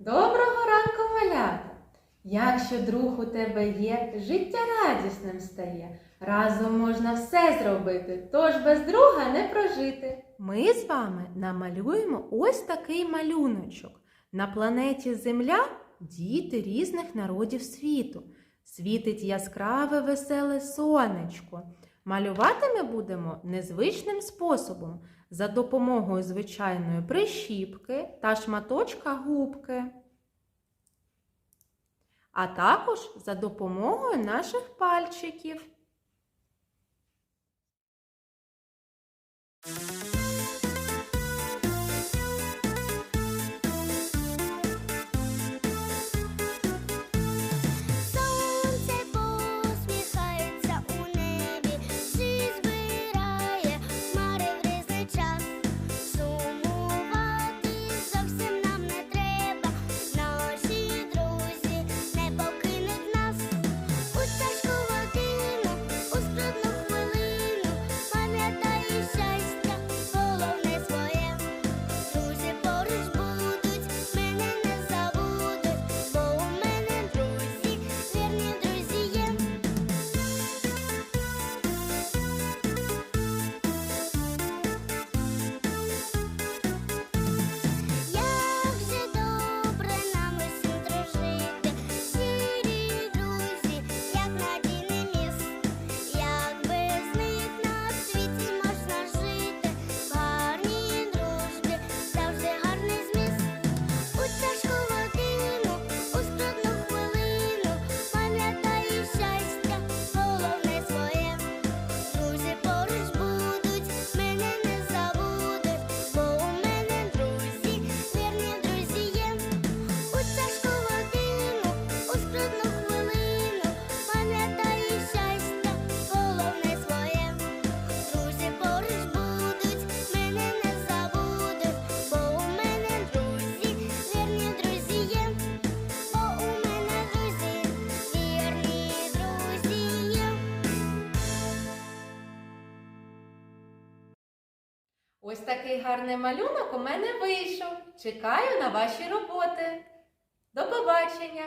Доброго ранку, малята! Якщо друг у тебе є, життя радісним стає. Разом можна все зробити, тож без друга не прожити. Ми з вами намалюємо ось такий малюночок. На планеті Земля діти різних народів світу. Світить яскраве веселе сонечко. Малювати ми будемо незвичним способом за допомогою звичайної прищіпки та шматочка губки, а також за допомогою наших пальчиків. Ось такий гарний малюнок у мене вийшов. Чекаю на ваші роботи. До побачення!